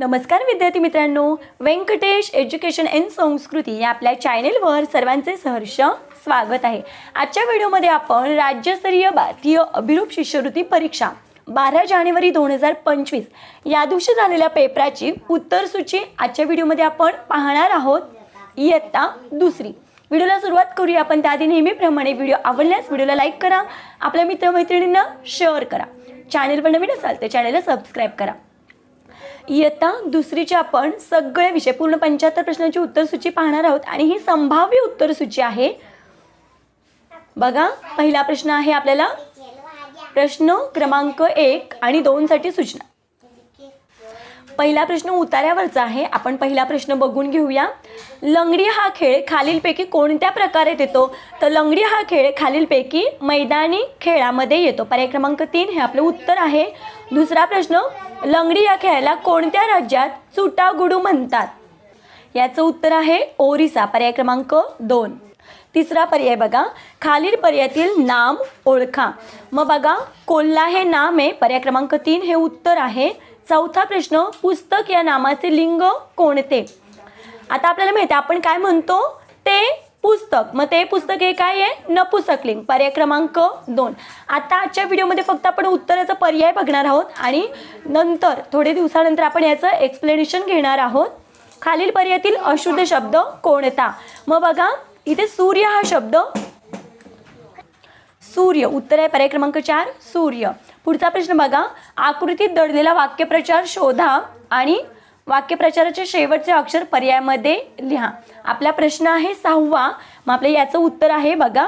नमस्कार विद्यार्थी मित्रांनो. व्यंकटेश एज्युकेशन अँड संस्कृती या आपल्या चॅनेलवर सर्वांचे सहर्ष स्वागत आहे. आजच्या व्हिडिओमध्ये आपण राज्यस्तरीय भारतीय अभिरूप शिष्यवृत्ती परीक्षा बारा जानेवारी दोन हजार पंचवीस या दिवशी झालेल्या पेपराची उत्तरसूची आजच्या व्हिडिओमध्ये आपण पाहणार आहोत. इयत्ता दुसरी. व्हिडिओला सुरुवात करूया. आपण त्याआधी नेहमीप्रमाणे व्हिडिओ आवडल्यास व्हिडिओला लाईक करा. आपल्या मित्रमैत्रिणींना शेअर करा. चॅनेलवर नवीन असाल तर चॅनेलला सबस्क्राईब करा. इयत्ता दुसरीचे आपण सगळे विषय पूर्ण पंच्याहत्तर प्रश्नांची उत्तरसूची पाहणार आहोत आणि ही संभाव्य उत्तरसूची आहे. बघा पहिला प्रश्न आहे आपल्याला. प्रश्न क्रमांक एक आणि दोनसाठी सूचना. पहिला प्रश्न उतार्यावरचा आहे. आपण पहिला प्रश्न बघून घेऊया. लंगडी हा खेळ खालीलपैकी कोणत्या प्रकारात येतो? तर लंगडी हा खेळ खालीलपैकी मैदानी खेळामध्ये येतो. पर्याय क्रमांक तीन हे आपलं उत्तर आहे. दुसरा प्रश्न लंगडी या खेळाला कोणत्या राज्यात चुटागुडू म्हणतात? याचं उत्तर आहे ओरिसा. पर्याय क्रमांक दोन. तिसरा पर्याय बघा. खालील पर्यायातील नाम ओळखा. मग बघा कोल्हा हे नाम आहे. पर्याय क्रमांक तीन हे उत्तर आहे. चौथा प्रश्न पुस्तक या नामाचे लिंग कोणते? आता आपल्याला माहिती आहे आपण काय म्हणतो? ते पुस्तक. मग ते पुस्तक हे काय आहे? नपुसक लिंग. पर्याय क्रमांक दोन. आता आजच्या व्हिडिओमध्ये फक्त आपण उत्तराचा पर्याय बघणार आहोत आणि नंतर थोडे दिवसानंतर आपण याचं एक्सप्लेनेशन घेणार आहोत. खालील पर्यायातील अशुद्ध शब्द कोणता? मग बघा इथे सूर्य हा शब्द. सूर्य. उत्तर आहे पर्याय क्रमांक चार सूर्य. पुढचा प्रश्न बघा. आकृतीत दडलेला वाक्यप्रचार शोधा आणि वाक्यप्रचाराचे शेवटचे अक्षर पर्यायामध्ये लिहा. आपला प्रश्न आहे सहावा. मग आपल्या याचं उत्तर आहे बघा.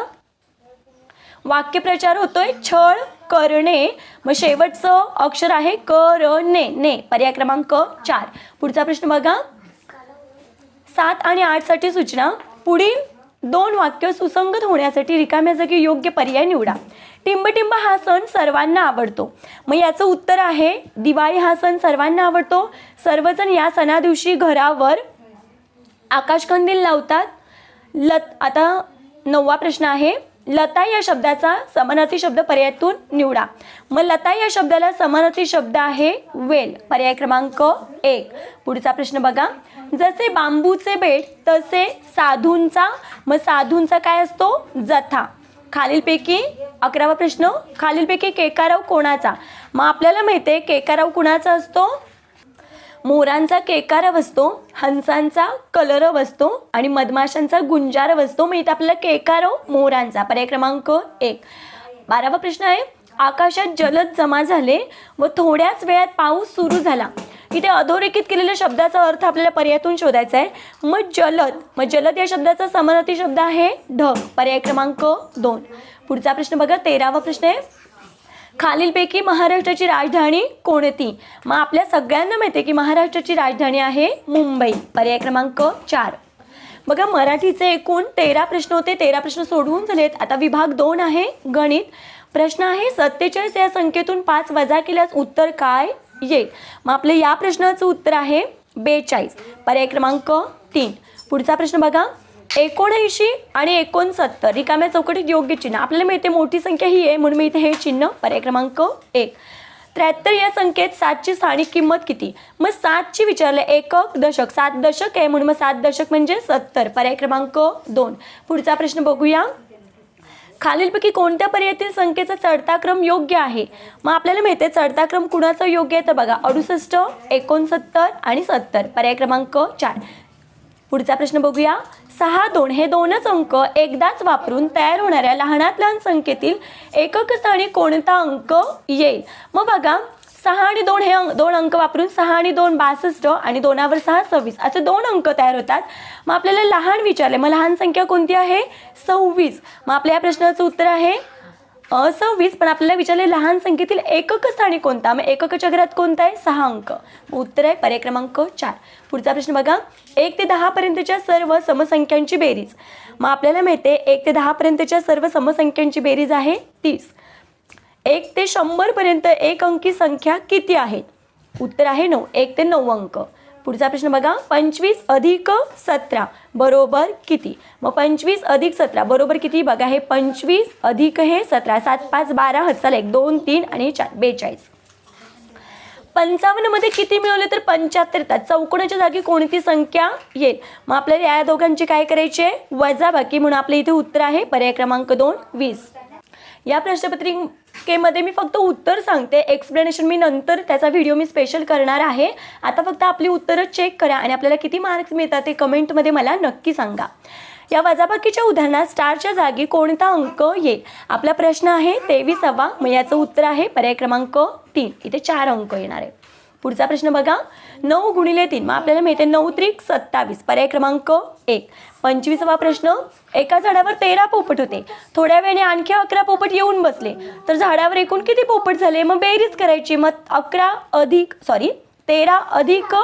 वाक्यप्रचार होतोय छळ करणे. मग शेवटचं अक्षर आहे करणे. ने पर्याय क्रमांक चार. पुढचा प्रश्न बघा. सात आणि आठसाठी सूचना. पुढील दोन वाक्य सुसंगत होण्यासाठी रिकाम्या जागी योग्य पर्याय निवडा. टिंबटिंब हा सण सर्वांना आवडतो. मग याचं उत्तर आहे दिवाळी हा सण सर्वांना आवडतो. सर्वजण या सणा दिवशी घरावर आकाशकंदील लावतात. लत आता नववा प्रश्न आहे. लता या शब्दाचा समानार्थी शब्द पर्यायातून निवडा. मग लता या शब्दाला समानार्थी शब्द आहे वेल पर्याय क्रमांक एक. पुढचा प्रश्न बघा. जसे बांबूचे बेट तसे साधूंचा मग साधूंचा काय असतो? जथा. खालीलपैकी अकरावा प्रश्न खालीलपैकी केकाराव कोणाचा? मग आपल्याला माहिती आहे केकाराव कुणाचा असतो? मोरांचा केकारव असतो हंसांचा कलरव असतो आणि मधमाशांचा गुंजारव असतो. मग इथं आपल्याला केकारव मोरांचा. पर्याय क्रमांक एक. बारावा प्रश्न आहे आकाशात जलद जमा झाले व थोड्याच वेळात पाऊस सुरू झाला. इथे अधोरेखित केलेल्या शब्दाचा अर्थ आपल्याला पर्यायातून शोधायचा आहे. मग जलद मग जलद या शब्दाचा समानार्थी शब्द आहे ढग पर्याय क्रमांक दोन. पुढचा प्रश्न बघा. तेरावा प्रश्न आहे. खालीलपैकी महाराष्ट्राची राजधानी कोणती? मग आपल्या सगळ्यांना माहिती आहे की महाराष्ट्राची राजधानी आहे मुंबई. पर्याय क्रमांक चार. बघा मराठीचे एकूण तेरा प्रश्न होते. तेरा प्रश्न सोडवून झालेत. आता विभाग दोन आहे गणित. प्रश्न आहे सत्तेचाळीस या संख्येतून पाच वजा केल्यास उत्तर काय? येईल. मग आपलं या प्रश्नाचं उत्तर आहे बेचाळीस. पर्याय क्रमांक तीन. पुढचा प्रश्न बघा. एकोणऐंशी आणि एकोणसत्तर. रिकाम्या चौकटीत योग्य चिन्ह. आपल्याला मिळते मोठी संख्या ही आहे म्हणून मी इथे हे चिन्ह. पर्याय क्रमांक एक. त्र्याहत्तर या संख्येत सातची स्थानिक किंमत किती? मग सातची विचारलं एकक दशक. सात दशक आहे म्हणून मग सात दशक म्हणजे सत्तर. पर्याय क्रमांक दोन. पुढचा प्रश्न बघूया. खालीलपैकी कोणत्या पर्यायातील संख्येचा चढता क्रम योग्य आहे? मग आपल्याला माहिती आहे चढता क्रम कुणाचा योग्य आहे? तर बघा अडुसष्ट एकोणसत्तर आणि सत्तर. पर्याय क्रमांक चार. पुढचा प्रश्न बघूया. सहा दोन हे दोनच अंक एकदाच वापरून तयार होणाऱ्या लहानात लहान संख्येतील एकक स्थानी कोणता अंक येईल? मग बघा सहा आणि दोन हे अंक दोन अंक वापरून सहा आणि दोन बासष्ट आणि दोनावर सहा सव्वीस असे दोन अंक तयार होतात. मग आपल्याला लहान विचारले. मग लहान संख्या कोणती आहे? सव्वीस. मग आपल्या या प्रश्नाचं उत्तर आहे सव्वीस. पण आपल्याला विचारले लहान संख्येतील एकक स्थानी कोणता? मग एकक चक्रात कोणता आहे? सहा अंक. उत्तर आहे पर्याय क्रमांक चार. पुढचा प्रश्न बघा. एक ते दहापर्यंतच्या सर्व समसंख्यांची बेरीज. मग आपल्याला माहिती आहे एक ते दहापर्यंतच्या सर्व समसंख्यांची बेरीज आहे तीस. एक ते शंभरपर्यंत एक अंकी संख्या किती आहे? उत्तर आहे नऊ एक ते नऊ अंक. पुढचा प्रश्न बघा. पंचवीस अधिक सतरा बरोबर किती? मग पंचवीस अधिक सतरा बरोबर किती? बघा हे पंचवीस अधिक हे सतरा सात पाच बारा हजार एक दोन तीन आणि चार बेचाळीस. पंचावन्नमध्ये किती मिळवले तर पंच्याहत्तर येतात. चौकोनाच्या जागी कोणती संख्या येईल? मग आपल्याला या दोघांची काय करायची? आहे वजाबाकी म्हणून आपल्या इथे उत्तर आहे. पर्याय क्रमांक दोन वीस. या प्रश्नपत्री केमध्ये मी फक्त उत्तर सांगते. एक्सप्लेनेशन मी नंतर त्याचा व्हिडिओ मी स्पेशल करणार आहे. आता फक्त आपली उत्तरं चेक करा आणि आपल्याला किती मार्क्स मिळतात ते कमेंटमध्ये मला नक्की सांगा. या वजाबाकीच्या उदाहरणात स्टारच्या जागी कोणता अंक येईल? आपला प्रश्न आहे तेवीसावा. मग याचं उत्तर आहे पर्याय क्रमांक तीन. इथे चार अंक येणार आहे पुढचा प्रश्न बघा. नऊ गुणिले तीन. मग आपल्याला मिळते नऊ त्रिक सत्तावीस. पर्याय क्रमांक एक. पंचवीसावा प्रश्न. एका झाडावर तेरा पोपट होते. थोड्या वेळाने आणखी अकरा पोपट येऊन बसले. तर झाडावर एकूण किती पोपट झाले? मग बेरीज करायची. मग अकरा अधिक सॉरी तेरा अधिक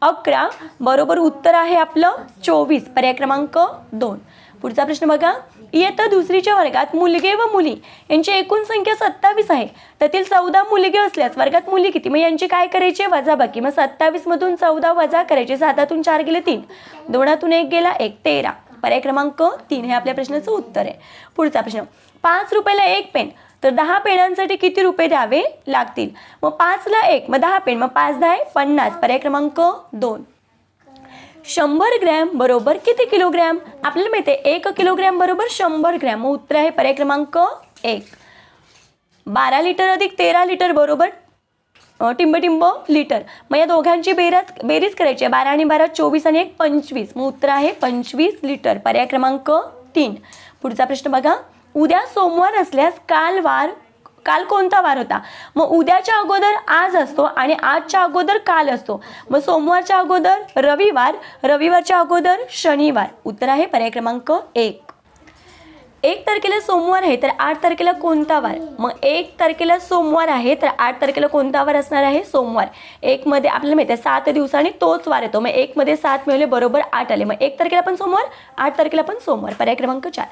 अकरा. बरोबर उत्तर आहे आपलं चोवीस. पर्याय क्रमांक दोन. पुढचा प्रश्न बघा. इयत्ता दुसरीच्या वर्गात मुलगे व मुली. यांची एकूण संख्या सत्तावीस आहे. त्यातील चौदा मुलगे असल्यास वर्गात मुली किती? मग यांची काय करायची? वजाबाकी मग सत्तावीस मधून चौदा वजा करायचे. सातातून चार गेले तीन. दोनातून एक गेला एक. तेरा. पर्याय क्रमांक तीन हे आपल्या प्रश्नाचं उत्तर आहे. पुढचा प्रश्न. पाच रुपयाला एक पेन. तर दहा पेनांसाठी किती रुपये द्यावे लागतील? मग पाचला एक. मग दहा पेन. मग पाच दहा आहे पन्नास. पर्याय क्रमांक दोन. शंभर ग्रॅम बरोबर किती किलोग्रॅम? आपल्याला माहिती आहे एक किलोग्रॅम बरोबर शंभर ग्रॅम. मग उत्तर आहे पर्याय क्रमांक एक. बारा लिटर अधिक तेरा लिटर बरोबर टिंबटिंब लिटर. मग या दोघांची बेराज बेरीज करायची आहे. बारा आणि बारा चोवीस आणि एक पंचवीस. मग उत्तर आहे पंचवीस लिटर. पर्याय क्रमांक तीन. पुढचा प्रश्न बघा. उद्या सोमवार असल्यास काल वार काल कोणता वार होता? मग उद्याच्या अगोदर आज असतो आणि आजच्या अगोदर काल असतो. मग सोमवारच्या अगोदर रविवार रविवारच्या अगोदर शनिवार. उत्तर आहे पर्याय क्रमांक एक. एक तारखेला सोमवार आहे तर आठ तारखेला कोणता वार? मग एक तारखेला सोमवार आहे तर आठ तारखेला कोणता वार असणार आहे? सोमवार. एकमध्ये आपल्याला माहिती आहे सात दिवसांनी तोच वार येतो. मग एकमध्ये सात मिळवले बरोबर आठ आले. मग एक तारखेला पण सोमवार आठ तारखेला पण सोमवार. पर्याय क्रमांक चार.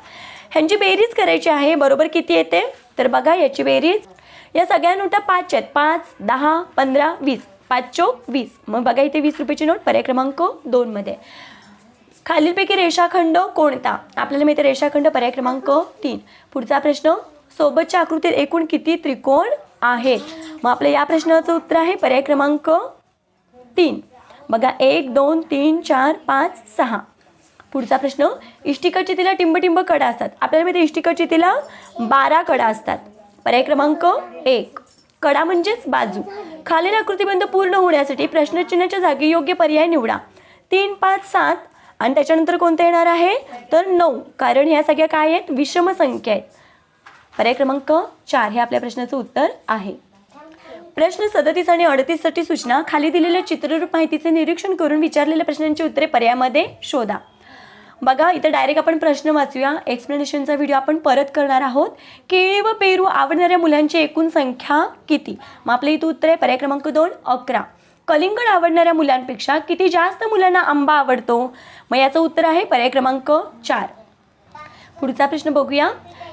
ह्यांची बेरीज करायची आहे. बरोबर किती येते? तर बघा याची बेरीज. या सगळ्या नोटा पाच आहेत. पाच दहा पंधरा वीस. पाच चौक वीस. मग बघा इथे वीस रुपयाची नोट पर्याय क्रमांक दोनमध्ये खालीलपैकी रेषाखंड कोणता? आपल्याला माहिती आहे रेषाखंड पर्याय क्रमांक तीन. पुढचा प्रश्न सोबतच्या आकृतीत एकूण किती त्रिकोण आहेत मग आपल्या या प्रश्नाचं उत्तर आहे पर्याय क्रमांक तीन. बघा एक दोन तीन चार पाच सहा. पुढचा प्रश्न इष्टिका चितीला टिंबटिंब कडा असतात. आपल्याला माहिती आहे इष्टिका चितीला बारा कडा असतात. पर्याय क्रमांक एक कडा म्हणजेच बाजू. खालील आकृतीबंध पूर्ण होण्यासाठी प्रश्नचिन्हाच्या जागी योग्य पर्याय निवडा. तीन पाच सात आणि त्याच्यानंतर कोणतं येणार आहे? तर नऊ कारण ह्या सगळ्या काय आहेत? विषम संख्या आहेत. पर्याय क्रमांक चार हे आपल्या प्रश्नाचं उत्तर आहे. प्रश्न सदतीस आणि अडतीससाठी सूचना खाली दिलेल्या चित्ररूप माहितीचे निरीक्षण करून विचारलेल्या प्रश्नांची उत्तरे पर्यायामध्ये शोधा. बघा इथं डायरेक्ट आपण प्रश्न वाचूया. एक्सप्लेनेशनचा व्हिडिओ आपण परत करणार आहोत. केळी व पेरू आवडणाऱ्या मुलांची एकूण संख्या किती? मग आपलं इथं उत्तर आहे पर्याय क्रमांक दोन अकरा. कलिंगड आवडणाऱ्या मुलांपेक्षा किती जास्त मुलांना आंबा आवडतो? मग याचं उत्तर आहे पर्याय क्रमांक चार. पुढचा प्रश्न बघूया.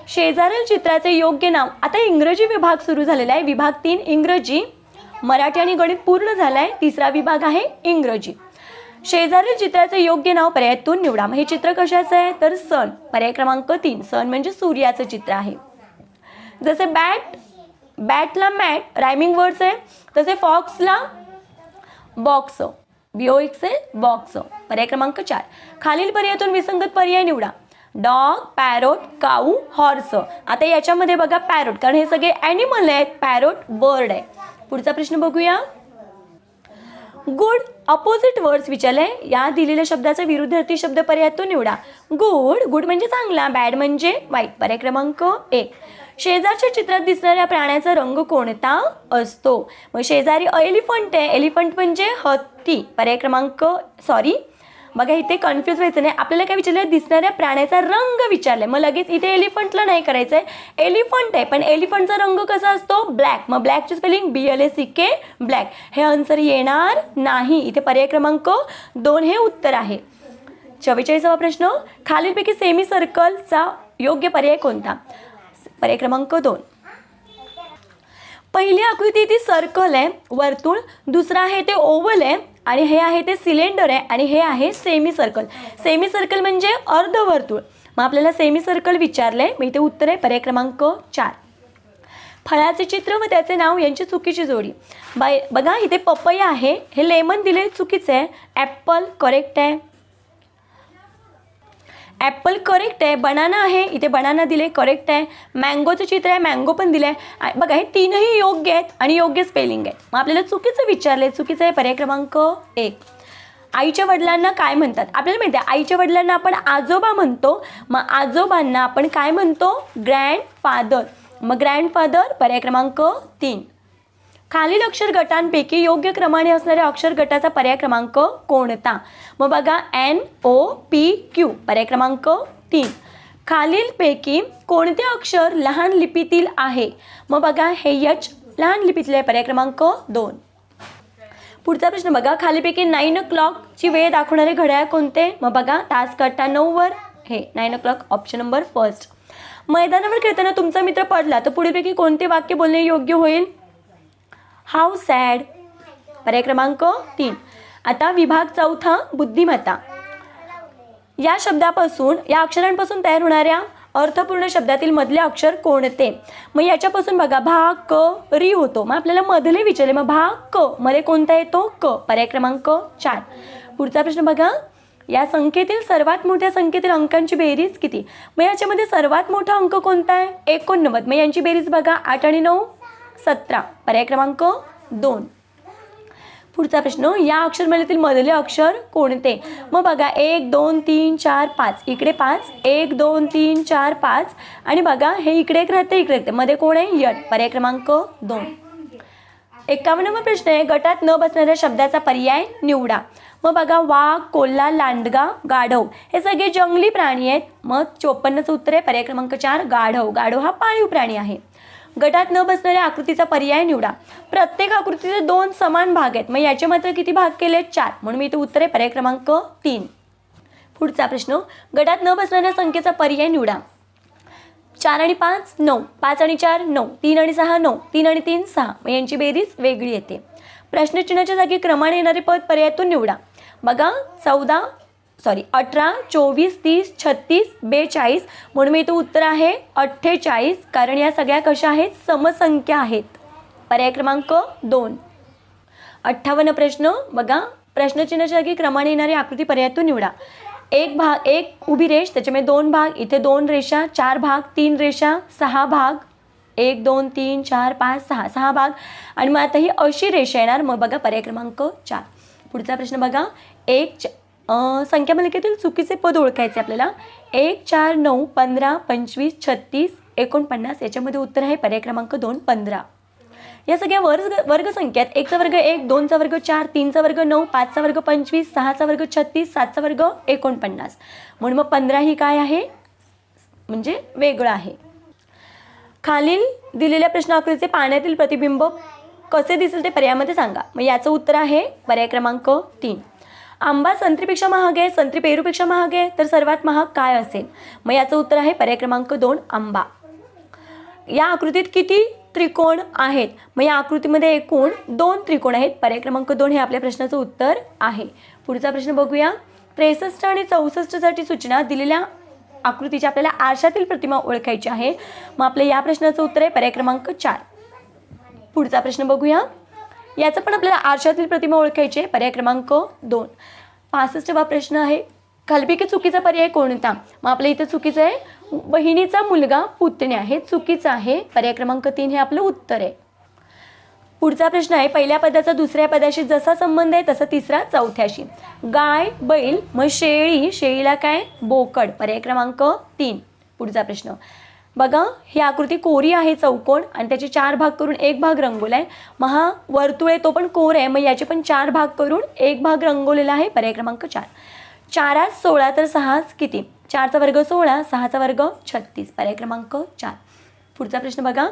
शेजारील चित्राचे योग्य नाव. आता इंग्रजी विभाग सुरू झालेला आहे. विभाग तीन इंग्रजी मराठी आणि गणित पूर्ण झाला आहे तिसरा विभाग आहे इंग्रजी. शेजारील चित्राचे योग्य नाव पर्यायातून निवडा. मग हे चित्र कशाचं आहे? तर सन. पर्याय क्रमांक तीन. सन म्हणजे सूर्याचं चित्र आहे. जसे बॅट बॅटला मॅट रायमिंग वर्ड्स आहे. तसे फॉक्सला बॉक्स बिओ एक्सेल बॉक्स पर्याय क्रमांक चार. खालील पर्यायातून विसंगत पर्याय निवडा. डॉग पॅरोट काऊ हॉर्स आता याच्यामध्ये बघा पॅरोट कारण हे सगळे ॲनिमल आहेत. पॅरोट बर्ड आहे. पुढचा प्रश्न बघूया. गुड अपोजिट वर्ड्स विचारले या दिलेल्या शब्दाचा विरुद्धार्थी शब्द पर्यायातून निवडा. गुड गुड म्हणजे चांगला बॅड म्हणजे वाईट. पर्याय क्रमांक एक शेजारच्या चित्रात दिसणाऱ्या प्राण्याचा रंग कोणता असतो? मग शेजारी एलिफंट आहे. एलिफंट म्हणजे हत्ती. पर्याय क्रमांक सॉरी बघा इथे कन्फ्यूज व्हायचं नाही. आपल्याला काय विचारलं दिसणाऱ्या प्राण्याचा रंग विचारलाय. मग लगेच इथे एलिफंटला नाही करायचं आहे एलिफंट आहे पण एलिफंटचा रंग कसा असतो? ब्लॅक. मग ब्लॅकची spelling B L A C K black हे आन्सर येणार नाही. इथे पर्याय क्रमांक दोन हे उत्तर आहे. चव्वेचाळीसावा प्रश्न. खालीलपैकी सेमी सर्कलचा योग्य पर्याय कोणता? पर्याय क्रमांक दोन. पहिली आकृती ती सर्कल आहे वर्तुळ. दुसरं आहे ते ओवल आहे. आणि हे आहे ते सिलेंडर आहे आणि हे आहे सेमी सर्कल सेमी सर्कल म्हणजे अर्धवर्तुळ. मग आपल्याला सेमी सर्कल विचारलंय मग इथे उत्तर आहे पर्याय क्रमांक चार. फळाचे चित्र व त्याचे नाव यांची चुकीची जोडी. बाय बघा इथे पपया आहे हे लेमन दिले चुकीचं आहे ॲप्पल करेक्ट आहे. ॲपल करेक्ट आहे बनाना आहे इथे बनाना दिले करेक्ट आहे. मँगोचं चित्र आहे मँगो पण दिलं आहे बघा हे तीनही योग्य आहेत आणि योग्य स्पेलिंग आहेत. मग आपल्याला चुकीचं विचारलं आहे चुकीचं आहे पर्याय क्रमांक एक. आईच्या वडिलांना काय म्हणतात? आपल्याला माहिती आहे आईच्या वडिलांना आपण आजोबा म्हणतो. मग आजोबांना आपण काय म्हणतो? ग्रँड फादर मग ग्रँडफादर पर्याय क्रमांक तीन. खालील अक्षर गटांपैकी योग्य क्रमाने असणाऱ्या अक्षर गटाचा पर्याय क्रमांक कोणता? मग बघा एन ओ पी क्यू पर्याय क्रमांक तीन. खालीलपैकी कोणते अक्षर लहान लिपीतील आहे? मग बघा हे यच लहान लिपीतील आहे. पर्याय क्रमांक दोन. पुढचा प्रश्न बघा. खालीपैकी नाईन ओ क्लॉकची वेळ दाखवणारे घड्याळ कोणते? मग बघा तास कट्टा नऊवर हे nine o'clock option number first मैदानावर खेळताना तुमचा मित्र पडला तर पुढीलपैकी कोणते वाक्य बोलणे योग्य होईल? हाऊ सॅड पर्याय क्रमांक तीन. आता विभाग चौथा बुद्धिमत्ता. या शब्दापासून या अक्षरांपासून तयार होणाऱ्या अर्थपूर्ण शब्दातील मधले अक्षर कोणते? मग याच्यापासून बघा भा क री होतो. मग आपल्याला मधले विचारले मग भा क मध्ये कोणता येतो? क. पर्याय क्रमांक चार. पुढचा प्रश्न बघा. या संख्येतील सर्वात मोठ्या संख्येतील अंकांची बेरीज किती? मग याच्यामध्ये सर्वात मोठा अंक कोणता आहे? एकोणनव्वद. मग यांची बेरीज बघा आठ आणि नऊ. सतरा. पर्याय क्रमांक दोन. पुढचा प्रश्न या अक्षरमालेतील मधले अक्षर कोणते? मग बघा एक दोन तीन चार पाच. इकडे पाच एक दोन तीन चार पाच. आणि बघा हे इकडे एक राहते इकडे राहते मध्ये कोण आहे? यट. पर्याय क्रमांक दोन. एकावन्नवा प्रश्न आहे गटात न बसणाऱ्या शब्दाचा पर्याय निवडा. मग बघा वाघ कोल्हा लांडगा गाढव. हे सगळे जंगली प्राणी आहेत. मग चोपन्नचं उत्तर आहे पर्याय क्रमांक चार गाढव. गाढव हा पाळीव प्राणी आहे. गटात न बसणाऱ्या आकृतीचा पर्याय निवडा. प्रत्येक आकृतीचे दोन समान भाग आहेत. मग याचे मात्र किती भाग केले? चार. म्हणून मी इथे उत्तर आहे पर्याय क्रमांक तीन. पुढचा प्रश्न. गटात न बसणाऱ्या संख्येचा पर्याय निवडा. चार आणि पाच नऊ. पाच आणि चार नऊ. तीन आणि सहा नऊ. तीन आणि तीन सहा. मग यांची बेरीज वेगळी येते. प्रश्नचिन्हाच्या जागी क्रमाने येणारे पद पर्यायातून निवडा. बघा चौदा सॉरी अठरा चोवीस तीस छत्तीस बेचाळीस म्हणून मी इथं उत्तर आहे अठ्ठेचाळीस कारण या सगळ्या कशा आहेत? समसंख्या आहेत. पर्याय क्रमांक दोन. अठ्ठावन्न प्रश्न बघा प्रश्नचिन्हाच्या जागी क्रमाने येणारी आकृती पर्यायातून निवडा. एक भाग एक उभी रेष त्याच्यामध्ये दोन भाग इथे दोन रेषा चार भाग तीन रेषा सहा भाग. एक दोन तीन चार पाच सहा सहा भाग. आणि मग आता ही अशी रेषा येणार. मग बघा पर्याय क्रमांक चार. पुढचा प्रश्न बघा. एक संख्यामालिकेतील चुकीचे पद ओळखायचे आपल्याला. एक चार नऊ पंधरा पंचवीस छत्तीस एकोणपन्नास याच्यामध्ये उत्तर आहे पर्याय क्रमांक दोन पंधरा. या सगळ्या वर्ग वर्गसंख्यात एकचा वर्ग एक दोनचा वर्ग चार तीनचा वर्ग नऊ पाचचा वर्ग पंचवीस सहाचा वर्ग छत्तीस सातचा वर्ग एकोणपन्नास. म्हणून मग पंधरा ही काय आहे? म्हणजे वेगळं आहे. खालील दिलेल्या प्रश्नाकृतीचे पाण्यातील प्रतिबिंब कसे दिसेल ते पर्यायामध्ये सांगा. मग याचं उत्तर आहे पर्याय क्रमांक तीन. आंबा संत्रीपेक्षा महाग आहे संत्री पेरूपेक्षा महाग आहे तर सर्वात महाग काय असेल? मग याचं उत्तर आहे पर्याय क्रमांक दोन आंबा. या आकृतीत किती त्रिकोण आहेत? मग या आकृतीमध्ये एकूण दोन त्रिकोण आहेत. पर्याय क्रमांक दोन हे आपल्या प्रश्नाचं उत्तर आहे. पुढचा प्रश्न बघूया. त्रेसष्ट आणि चौसष्टसाठी सूचना दिलेल्या आकृतीची आपल्याला आरशातील प्रतिमा ओळखायची आहे. मग आपल्या या प्रश्नाचं उत्तर आहे पर्याय क्रमांक चार. पुढचा प्रश्न बघूया. याचं पण आपल्याला आरशातील प्रतिमा ओळखायची आहे. पर्याय क्रमांक दोन. पासष्टवा प्रश्न आहे खालपैकी चुकीचा पर्याय कोणता? मग आपल्या इथं चुकीचं आहे बहिणीचा मुलगा पुतण्या हे चुकीचं आहे. पर्याय क्रमांक तीन हे आपलं उत्तर आहे. पुढचा प्रश्न आहे पहिल्या पदाचा दुसऱ्या पदाशी जसा संबंध आहे तसा तिसरा चौथ्याशी. गाय बैल मग शेळी शेळीला काय? बोकड. पर्याय क्रमांक तीन. पुढचा प्रश्न बघा ही आकृती कोरी आहे चौकोन आणि त्याचे चार भाग करून एक भाग रंगवला आहे. मग हा वर्तुळ आहे तो पण कोर आहे मग याचे पण चार भाग करून एक भाग रंगवलेला आहे. पर्याय क्रमांक चार. चारात सोळा तर सहाच किती? चारचा वर्ग सोळा सहाचा वर्ग छत्तीस. पर्याय क्रमांक चार. पुढचा प्रश्न बघा.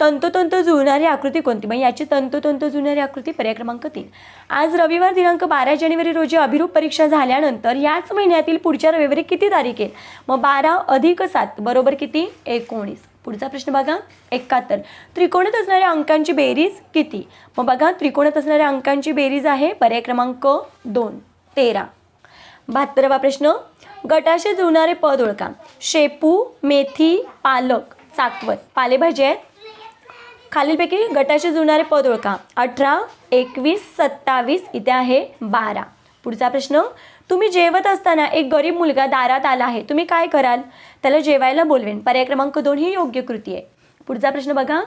तंतोतंत जुळणारी आकृती कोणती? मग याची तंतोतंत जुळणारी आकृती पर्याय क्रमांक तीन. आज रविवार दिनांक बारा जानेवारी रोजी अभिरूप परीक्षा झाल्यानंतर याच महिन्यातील पुढच्या रविवारी किती तारीख आहे? मग बारा अधिक सात बरोबर किती? एकोणीस. पुढचा प्रश्न बघा. एकाहत्तर. त्रिकोणात असणाऱ्या अंकांची बेरीज किती? मग बघा त्रिकोणात असणाऱ्या अंकांची बेरीज आहे पर्याय क्रमांक दोन तेरा. बहात्तरावा प्रश्न. गटाशी जुळणारे पद ओळखा. शेपू मेथी पालक चाकवत पालेभाजी आहेत? खालीलपैकी गटाशी जुळणारे पद ओळखा. अठरा एकवीस सत्तावीस इथे आहे बारा. पुढचा प्रश्न तुम्ही जेवत असताना एक गरीब मुलगा दारात आला आहे. तुम्ही काय कराल? त्याला जेवायला बोलवेन. पर्याय क्रमांक दोन ही योग्य कृती आहे. पुढचा प्रश्न बघा.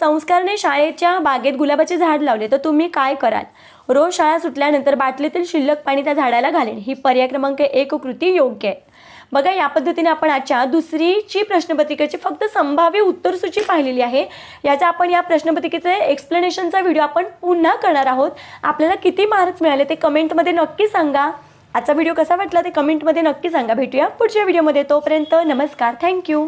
संस्कारने शाळेच्या बागेत गुलाबाचे झाड लावले तर तुम्ही काय कराल? रोज शाळा सुटल्यानंतर बाटलीतील शिल्लक पाणी त्या झाडाला घालेन. ही पर्याय क्रमांक एक कृती योग्य आहे. बघा या पद्धतीने आपण आजच्या दुसरीची प्रश्नपत्रिकेची फक्त संभाव्य उत्तरसूची पाहिलेली आहे याचा आपण या प्रश्नपत्रिकेचे एक्सप्लेनेशनचा व्हिडिओ आपण पुन्हा करणार आहोत. आपल्याला किती मार्क्स मिळाले ते कमेंटमध्ये नक्की सांगा. आजचा व्हिडिओ कसा वाटला ते कमेंटमध्ये नक्की सांगा. भेटूया पुढच्या व्हिडिओमध्ये तोपर्यंत नमस्कार. थँक्यू